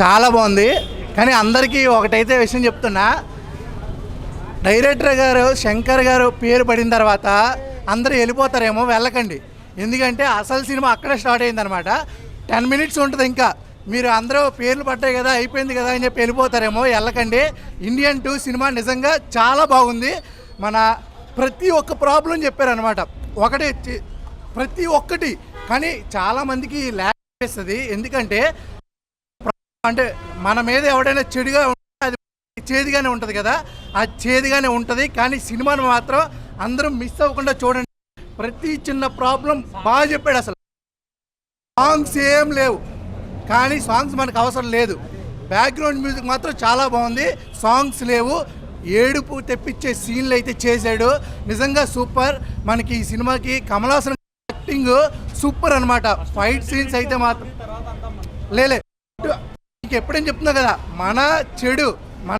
చాలా బాగుంది. కానీ అందరికీ ఒకటైతే విషయం చెప్తున్నా. డైరెక్టర్ గారు శంకర్ గారు పేరు పడిన తర్వాత అందరూ వెళ్ళిపోతారేమో వెళ్ళకండి. ఎందుకంటే అసలు సినిమా అక్కడే స్టార్ట్ అయిందనమాట టెన్ మినిట్స్ ఉంటుంది ఇంకా. మీరు అందరూ పేర్లు పడ్డాయి కదా అయిపోయింది కదా అని చెప్పి వెళ్ళిపోతారేమో వెళ్ళకండి. ఇండియన్ టూ సినిమా నిజంగా చాలా బాగుంది. మన ప్రతి ఒక్క ప్రాబ్లం చెప్పారనమాట ఒకటి ప్రతి ఒక్కటి. కానీ చాలామందికి ల్యాక్ చేస్తుంది. ఎందుకంటే అంటే మన మీద ఎవడైనా చెడుగా ఉంటే అది చేదుగానే ఉంటుంది కదా. ఆ చేదుగానే ఉంటుంది. కానీ సినిమాను మాత్రం అందరూ మిస్ అవ్వకుండా చూడండి. ప్రతి చిన్న ప్రాబ్లం బాగా చెప్పాడు అసలు. సాంగ్స్ ఏం లేవు. కానీ సాంగ్స్ మనకు అవసరం లేదు. బ్యాక్గ్రౌండ్ మ్యూజిక్ మాత్రం చాలా బాగుంది. సాంగ్స్ లేవు. ఏడుపు తెప్పించే సీన్లు అయితే చేశాడు. నిజంగా సూపర్. మనకి ఈ సినిమాకి కమలాసన్ యాక్టింగ్ సూపర్ అన్నమాట. ఫైట్ సీన్స్ అయితే మాత్రం. లేలే నీకు ఎప్పుడేం చెప్తున్నా కదా మన చెడు మన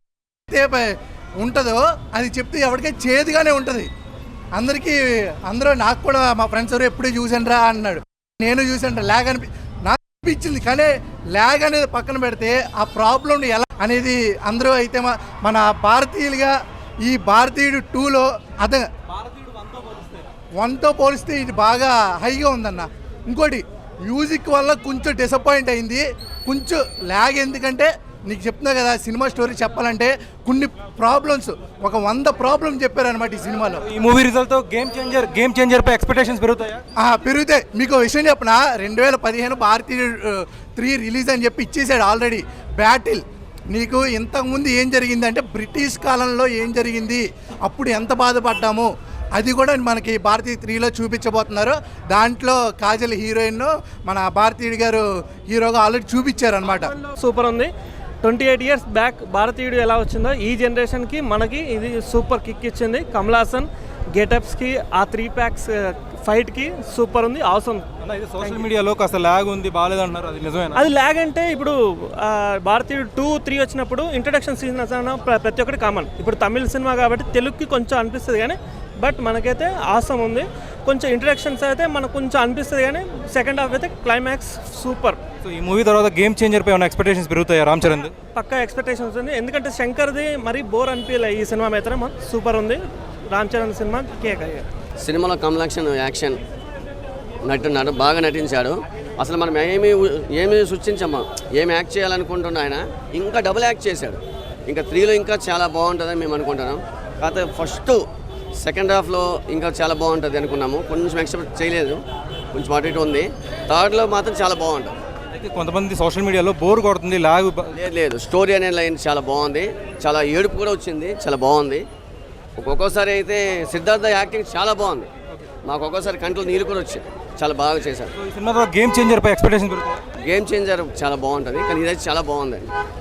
ఉంటుందో అది చెప్తే ఎవరికైనా చేదుగానే ఉంటుంది. అందరికీ అందరూ నాకు కూడా మా ఫ్రెండ్స్ ఎవరు ఎప్పుడూ చూసాను రా అన్నాడు. నేను చూసాను ల్యాగ్ అనిపి నాకు అనిపించింది కానీ ల్యాగ్ అనేది పక్కన పెడితే ఆ ప్రాబ్లం ఎలా అనేది అందరూ అయితే మన భారతీయులుగా ఈ భారతీయుడు టూలో అదే వన్తో పోలిస్తే. ఇది బాగా హైగా ఉందన్న. ఇంకోటి మ్యూజిక్ వల్ల కొంచెం డిసప్పాయింట్ అయింది. కొంచెం ల్యాగ్ ఎందుకంటే నీకు చెప్తున్నా కదా సినిమా స్టోరీ చెప్పాలంటే కొన్ని ప్రాబ్లమ్స్ ఒక వంద ప్రాబ్లం చెప్పారనమాట ఈ సినిమాలో. ఈ movie result game changer game changer పై ఎక్స్పెక్టేషన్స్ పెరుగుతాయా? ఆ, పెరిగితే మీకు విషయం చెప్పిన? రెండు వేల పదిహేను భారతీయ త్రీ రిలీజ్ అని చెప్పి ఇచ్చేసాడు ఆల్రెడీ బ్యాటిల్ నీకు ఇంతకుముందు ఏం జరిగిందంటే బ్రిటిష్ కాలంలో ఏం జరిగింది? అప్పుడు ఎంత బాధపడ్డాము? అది కూడా మనకి భారతీయ త్రీలో చూపించబోతున్నారు. దాంట్లో కాజల్ హీరోయిన్ మన భారతీయుడు గారు హీరోగా ఆల్రెడీ చూపించారు అనమాట సూపర్ ఉంది. ట్వంటీ ఎయిట్ ఇయర్స్ బ్యాక్ భారతీయుడు ఎలా వచ్చిందో ఈ జనరేషన్కి మనకి ఇది సూపర్ కిక్ ఇచ్చింది. కమలాసన్ గెటప్స్కి ఆ త్రీ ప్యాక్స్ ఫైట్కి సూపర్ ఉంది. అవసరం అన్న ఇది సోషల్ మీడియాలో కాస్త లాగ్ ఉంది బాగాలేదు అంటున్నారు అది నిజమేనా? అది ల్యాగ్ అంటే ఇప్పుడు భారతీయుడు టూ త్రీ వచ్చినప్పుడు ఇంట్రడక్షన్ సీన్ ప్రతి ఒక్కటి కామన్ ఇప్పుడు తమిళ సినిమా కాబట్టి తెలుగుకి కొంచెం అనిపిస్తుంది కానీ బట్ మనకైతే ఆసం ఉంది. కొంచెం ఇంట్రడక్షన్స్ అయితే మనకు కొంచెం అనిపిస్తుంది కానీ సెకండ్ హాఫ్ అయితే క్లైమాక్స్ సూపర్ సో ఈ మూవీ తర్వాత గేమ్ చేంజర్ పై ఉన్న ఎక్స్పెక్టేషన్స్ పెరుగుతాయా రామ్ చరణ్? పక్కా ఎక్స్పెక్టేషన్స్ ఉంది. ఎందుకంటే శంకర్ది మరీ బోర్ అనిపించలే ఈ సినిమా మాత్రం. సూపర్ ఉంది. రామ్ చరణ్ సినిమా కేక్ అయ్యారు సినిమాలో కమలాక్షన్ యాక్షన్ నటున్నాడు బాగా నటించాడు. అసలు మనం ఏమి ఏమి సృష్టించామా? ఏమి యాక్ట్ చేయాలనుకుంటున్నా ఆయన? ఇంకా డబుల్ యాక్ట్ చేశాడు. ఇంకా త్రీలో ఇంకా చాలా బాగుంటుందని మేము అనుకుంటున్నాం. కాకపోతే ఫస్ట్ సెకండ్ హాఫ్లో ఇంకా చాలా బాగుంటుంది అనుకున్నాము. కొంచెం ఎక్స్పెక్ట్ చేయలేదు. కొంచెం అటు ఇటు ఉంది. థర్డ్లో మాత్రం చాలా బాగుంటుంది. అయితే కొంతమంది సోషల్ మీడియాలో బోర్ కొడుతుంది లాగ్ లేదు లేదు. స్టోరీ అనే లైన్ చాలా బాగుంది. చాలా ఏడుపు కూడా వచ్చింది. చాలా బాగుంది. ఒక్కొక్కసారి అయితే సిద్ధార్థ యాక్టింగ్ చాలా బాగుంది. మాకు ఒక్కోసారి కంట్లో నీళ్ళు కూడా వచ్చాయి. చాలా బాగా చేశారు. సినిమా గేమ్ చేంజర్ పై ఎక్స్పెక్టేషన్ గేమ్ చేంజర్ చాలా బాగుంటుంది. కానీ ఇదైతే చాలా బాగుందండి.